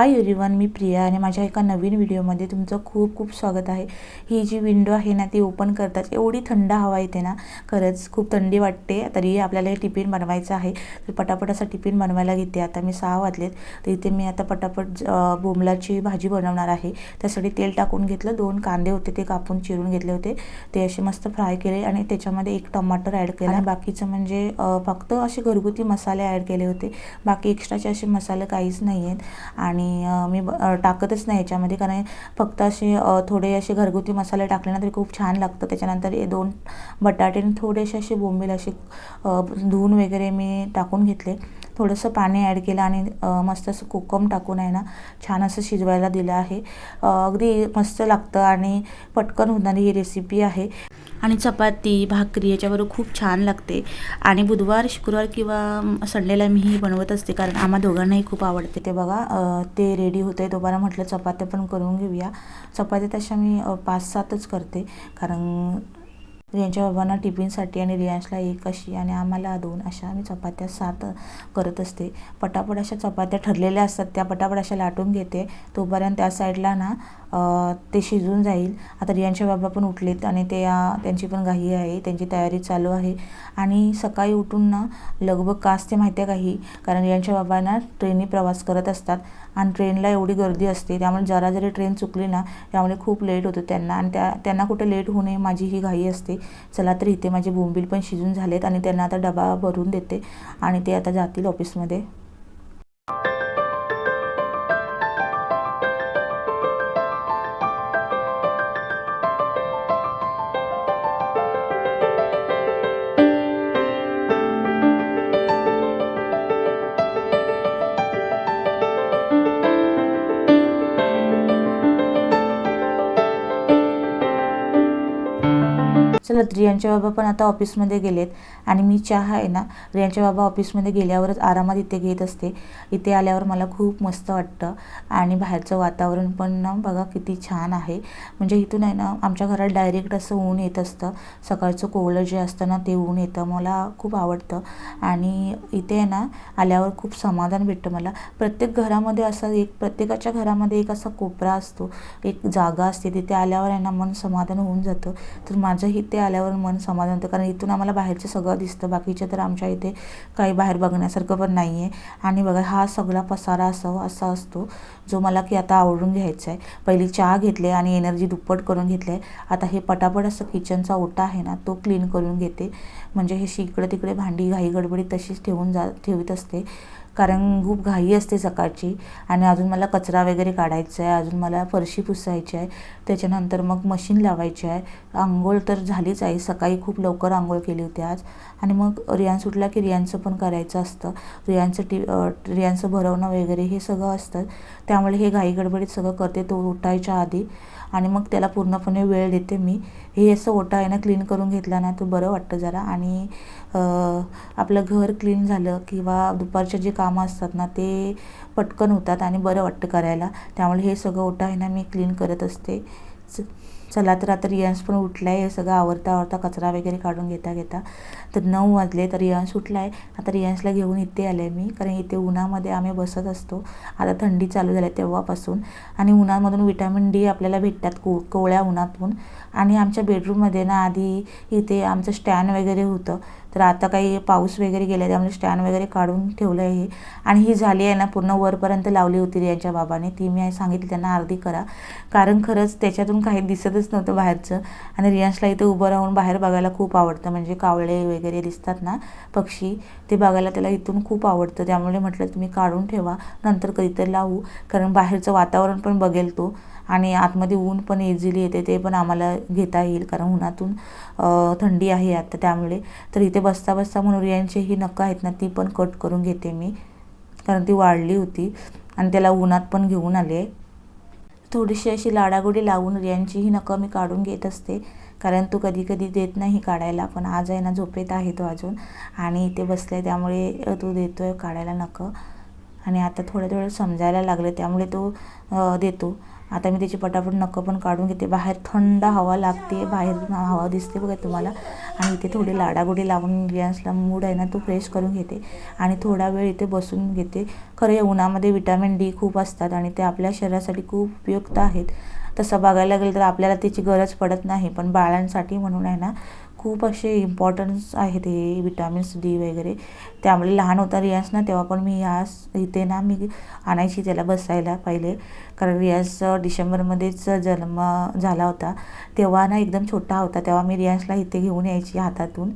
Hi everyone मी प्रिया आणि माझ्या एका नवीन व्हिडिओमध्ये तुमचं खूप खूप स्वागत आहे. ही जी विंडो आहे ना ती ओपन करताच एवढी थंड हवा येते ना खरंच खूप थंडी वाटते. तरी आपल्याला हे टिफिन बनवायचं आहे. तर पटापट असा टिफिन बनवायला घेते. आता मी सहा वाजलेत. तर इथे मी आता पटापट बोमलाची बोंबलाची भाजी बनवणार आहे. त्यासाठी तेल टाकून घेतलं. दोन कांदे होते ते कापून चिरून घेतले होते. ते असे मस्त फ्राय केले आणि त्याच्यामध्ये एक टमाटर ॲड केला. आणि बाकीचं म्हणजे फक्त असे घरगुती मसाले ॲड केले होते. बाकी एक्स्ट्राचे असे मसाले काहीच नाही आहेत. आणि आणि मी टाकतच नाही याच्यामध्ये कारण फक्त असे थोडे असे घरगुती मसाले टाकले ना तरी खूप छान लागतं. त्याच्यानंतर हे दोन बटाटे थोडेसे असे बोंबील असे धुवून वगैरे मी टाकून घेतले. थोडंसं पाणी ॲड केलं आणि मस्त असं कोकम टाकून आहे ना छान असं शिजवायला दिलं आहे. अगदी मस्त लागतं आणि पटकन होणारी ही रेसिपी आहे. आणि चपाती भाकरी याच्याबरोबर खूप छान लागते. आणि बुधवार शुक्रवार किंवा संडेला मी ही बनवत असते कारण आम्हा दोघांनाही खूप आवडते ते बघा. ते रेडी होते. दोबारा म्हटलं चपात्या पण करून घेऊया. चपात्या तशा मी पाच सातच करते. कारण रियांच्या बाबांना टिफिनसाठी आणि रियांशला एक अशी आणि आम्हाला दोन अशा मी चपात्या सात करत असते. पटापट अशा चपात्या ठरलेल्या असतात. त्या पटापट अशा लाटून घेते. तोपर्यंत त्या साईडला ना ते शिजून जाईल. आता रियांचे बाबा पण उठलेत आणि ते त्यांची पण घाई आहे. त्यांची तयारी चालू आहे. आणि सकाळी उठून ना लगबग का असते माहिती आहे काही कारण रियांच्या बाबांना ट्रेननी प्रवास करत असतात. आणि ट्रेनला एवढी गर्दी असते. त्यामुळे जरा जरी ट्रेन चुकली ना त्यामुळे खूप लेट होतो त्यांना. आणि त्या त्यांना कुठे लेट होऊ नये माझी ही घाई असते. चला तर इथे माझे बोंबील पण शिजून झालेत आणि त्यांना आता डबा भरून देते आणि ते आता जातील ऑफिसमध्ये चला रियांचे बाबा पण आता ऑफिसमध्ये गेलेत. आणि मी चहा आहे ना रियांचे बाबा ऑफिसमध्ये गेल्यावरच आरामात इथे घेत असते. इथे आल्यावर मला खूप मस्त वाटतं. आणि बाहेरचं वातावरण पण ना बघा किती छान आहे. म्हणजे इथून आहे ना आमच्या घरात डायरेक्ट असं ऊन येत असतं. सकाळचं कोवळं जे असतं ना ते ऊन येतं. मला खूप आवडतं. आणि इथे आहे ना आल्यावर खूप समाधान भेटतं मला. प्रत्येक घरामध्ये असं एक प्रत्येकाच्या घरामध्ये एक असा कोपरा असतो. एक जागा असते. तिथे आल्यावर आहे ना मन समाधान होऊन जातं. तर माझं इथे आल्यावर मन समाधान होतं. कारण इथून आम्हाला बाहेरचं सगळं दिसतं. बाकीचं तर आमच्या इथे काही बाहेर बघण्यासारखं पण नाही आहे आणि बघा हा सगळा पसारा असावा असा असतो जो मला की आता आवडून घ्यायचा आहे पहिली चहा घेतले आणि एनर्जी दुप्पट करून घेतले. आता हे पटापट असं किचनचा ओटा आहे ना तो क्लीन करून घेते. म्हणजे हे इकडं तिकडे भांडी घाई गडबडी तशीच ठेवून जा ठेवीत असते. कारण खूप घाई असते सकाळची आणि अजून मला कचरा वगैरे काढायचा आहे अजून मला फरशी पुसायची आहे त्याच्यानंतर मग मशीन लावायची आहे. आंघोळ तर झालीच आहे सकाळी खूप लवकर आंघोळ केली होती आज. आणि मग रियांस उठला की रियांचं पण करायचं असतं. रियांचं टी रियांचं भरवणं वगैरे हे सगळं असतं. त्यामुळे हे घाई गडबडीत सगळं करते तो उठायच्या आधी. आणि मग त्याला पूर्णपणे वेळ देते मी. हे असं ओटा आहे ना क्लीन करून घेतला ना तो बरं वाटतं जरा. आणि आपलं घर क्लीन झालं किंवा दुपारचे जे कामं असतात ना ते पटकन होतात आणि बरं वाटतं करायला. त्यामुळे हे सगळं ओटा आहे ना मी क्लीन करत असते. चला तर आता रियांश पण उठला आहे हे सगळं आवरता आवरता कचरा वगैरे काढून घेता घेता. तर नऊ वाजले तर रियांश उठला आहे आता रियांशला घेऊन इथे आले मी कारण इथे उन्हामध्ये आम्ही बसत असतो. आता थंडी चालू झाली आहे तेव्हापासून. आणि उन्हामधून विटॅमिन डी आपल्याला भेटतात को कोवळ्या उन्हातून. आणि आमच्या बेडरूममध्ये ना आधी इथे आमचं स्टँड वगैरे होतं. तर आता काही पाऊस वगैरे गेला त्यामुळे स्टँड वगैरे काढून ठेवलं आहे आणि ही झाली आहे ना पूर्ण वरपर्यंत लावली होती रियांच्या बाबाने. ती मी सांगितली त्यांना अर्धी करा. कारण खरंच त्याच्यातून काही दिसतच नव्हतं बाहेरचं. आणि रियांशला इथे उभं राहून बाहेर बघायला खूप आवडतं. म्हणजे कावळे वगैरे दिसतात ना पक्षी ते बघायला त्याला इथून खूप आवडतं. त्यामुळे म्हटलं तुम्ही काढून ठेवा. नंतर कधीतरी लावू. कारण बाहेरचं वातावरण पण बघेल तो. आणि आतमध्ये ऊन पण इझिली येते. ते पण आम्हाला घेता येईल. कारण उन्हातून थंडी आहे आता त्यामुळे. तर इथे बसता बसता म्हणून रियांची ही नखं आहेत ना ती पण कट करून घेते मी. कारण ती वाढली होती. आणि त्याला उन्हात पण घेऊन आले. थोडीशी अशी लाडागोडी लावून यांचीही नकं मी काढून घेत असते. कारण तो कधी कधी देत नाही काढायला पण आज आहे ना झोपेत आहे तो अजून. आणि इथे बसले त्यामुळे तो देतो आहे काढायला नकं. आणि आता थोडं थोडं समजायला लागलं त्यामुळे तो देतो. आता मी त्याची पटापट नखं पण काढून घेते. बाहेर थंड हवा लागते बाहेर हवा दिसते बघा तुम्हाला. आणि इथे थोडी लाडागुडी लावून रियान्सला मूड आहे ना तो फ्रेश करून घेते. आणि थोडा वेळ इथे बसून घेते. खरं या उन्हामध्ये विटॅमिन डी खूप असतात आणि ते आपल्या शरीरासाठी खूप उपयुक्त आहेत. तसं बघायला गेलं तर आपल्याला त्याची गरज पडत नाही पण बाळांसाठी म्हणून आहे ना खूप असे इम्पॉर्टन्स आहेत हे विटॅमिन्स डी वगैरे. त्यामुळे लहान होता रियाज ना तेव्हा पण मी यास इथे ना मी आणायची त्याला बसायला पहिले. कारण रियाज डिसेंबरमध्येच जन्म झाला होता. तेव्हा ना एकदम छोटा होता. तेव्हा मी रियाजला इथे घेऊन यायची हातातून.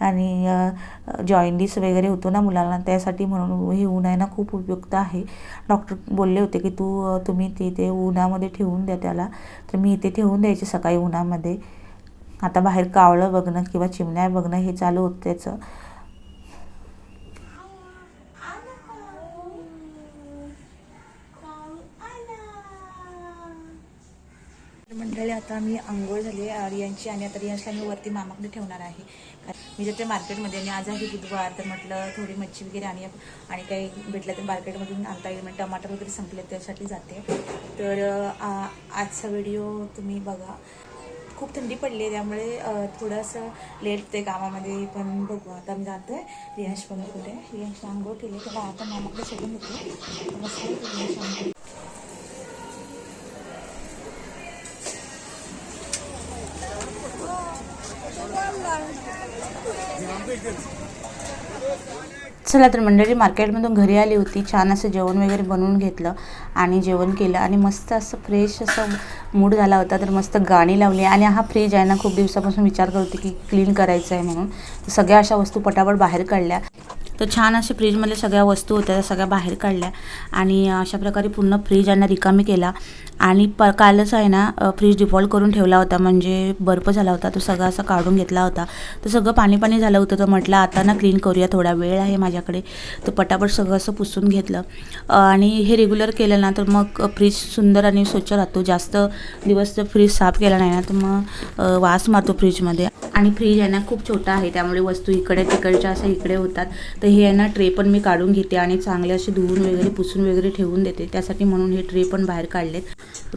आणि जॉइंडिस वगैरे होतो ना मुलांना त्यासाठी म्हणून हे ऊन आहे ना खूप उपयुक्त आहे. डॉक्टर बोलले होते की तू तुम्ही तिथे उन्हामध्ये ठेवून द्या त्याला. तर मी इथे ठेवून द्यायचे सकाळी उन्हामध्ये. आता बाहेर कावळं बघणं किंवा चिमण्या बघणं हे चालू होतं त्याचं मंडळी आता मी आंघोळ झाली आर्यांची आणि आता रियांशला मी वरती मामाकडे ठेवणार आहे. कारण मी जाते मार्केटमध्ये आणि आज आहे बुधवार तर म्हटलं थोडी मच्छी वगैरे आणि आणि काही भेटलं तर मार्केटमधून आणता येईल. म्हणजे टमाटर वगैरे संपले त्यासाठी जाते. तर आजचा व्हिडिओ तुम्ही बघा. खूप थंडी पडली आहे त्यामुळे थोडंसं लेट ते कामामध्ये पण बघू. आता मी जातोय रियांश पण कुठे रियांश आंघोळ केली. तर आता मामाकडे सोडून होते मस्त रियांश आंघोळ चला तर मंडळी मार्केटमधून घरी आली होती. छान असं जेवण वगैरे बनवून घेतलं आणि जेवण केलं आणि मस्त असं फ्रेश असं मूड झाला होता तर मस्त गाणी लावली. आणि हा फ्रीज आहे ना खूप दिवसापासून विचार करतो की क्लीन करायचं आहे म्हणून सगळ्या अशा वस्तू पटापट बाहेर काढल्या. तर छान असे फ्रीजमधल्या सगळ्या वस्तू होत्या त्या सगळ्या बाहेर काढल्या आणि अशा प्रकारे पूर्ण फ्रीज यांना रिकामी केला. आणि प कालच आहे ना फ्रीज डिफॉल्ट करून ठेवला होता म्हणजे बर्फ झाला होता तो सगळा असा काढून घेतला होता. तर सगळं पाणी पाणी झालं होतं तर म्हटलं आता ना क्लीन करूया थोडा वेळ आहे माझ्याकडे. तर पटापट सगळं असं पुसून घेतलं. आणि हे रेग्युलर केलं ना तर मग फ्रीज सुंदर आणि स्वच्छ राहतो. जास्त दिवस जर फ्रीज साफ केला नाही ना तर मग वास मारतो फ्रीजमध्ये. आणि फ्रीज आहे ना खूप छोटा आहे. त्यामुळे वस्तू इकडे तिकडच्या असं इकडे होतात. तर हे आहे ना ट्रे पण मी काढून घेते आणि चांगले असे धुवून वगैरे पुसून वगैरे ठेवून देते. त्यासाठी म्हणून हे ट्रे पण बाहेर काढलेत.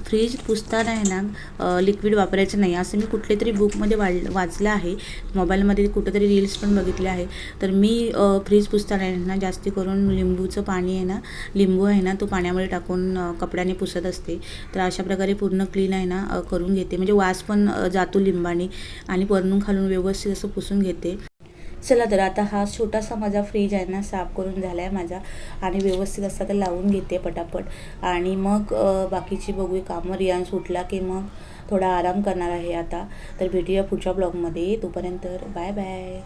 फ्रीज पुसताना आहे ना लिक्विड वापरायचं नाही. असं मी कुठले तरी बुकमध्ये वाढ वाचलं आहे. मोबाईलमध्ये कुठेतरी रील्स पण बघितले आहे. तर मी फ्रीज पुसताना आहे ना जास्ती करून लिंबूचं पाणी आहे ना लिंबू आहे ना तो पाण्यामध्ये टाकून कपड्याने पुसत असते. तर अशा प्रकारे पूर्ण क्लीन आहे ना करून घेते. म्हणजे वास पण जातो लिंबाने आणि वरून खालून व्यवस्थित असं पुसून घेते. चला तर आता हा छोटासा माझा फ्रीज आहे ना साफ करून झाला आहे माझा. आणि व्यवस्थित असा तर लावून घेते पटापट. आणि मग बाकीची बघूया कामं. रियान सुटला की मग थोडा आराम करणार आहे आता. तर भेटूया पुढच्या ब्लॉगमध्ये तोपर्यंत बाय बाय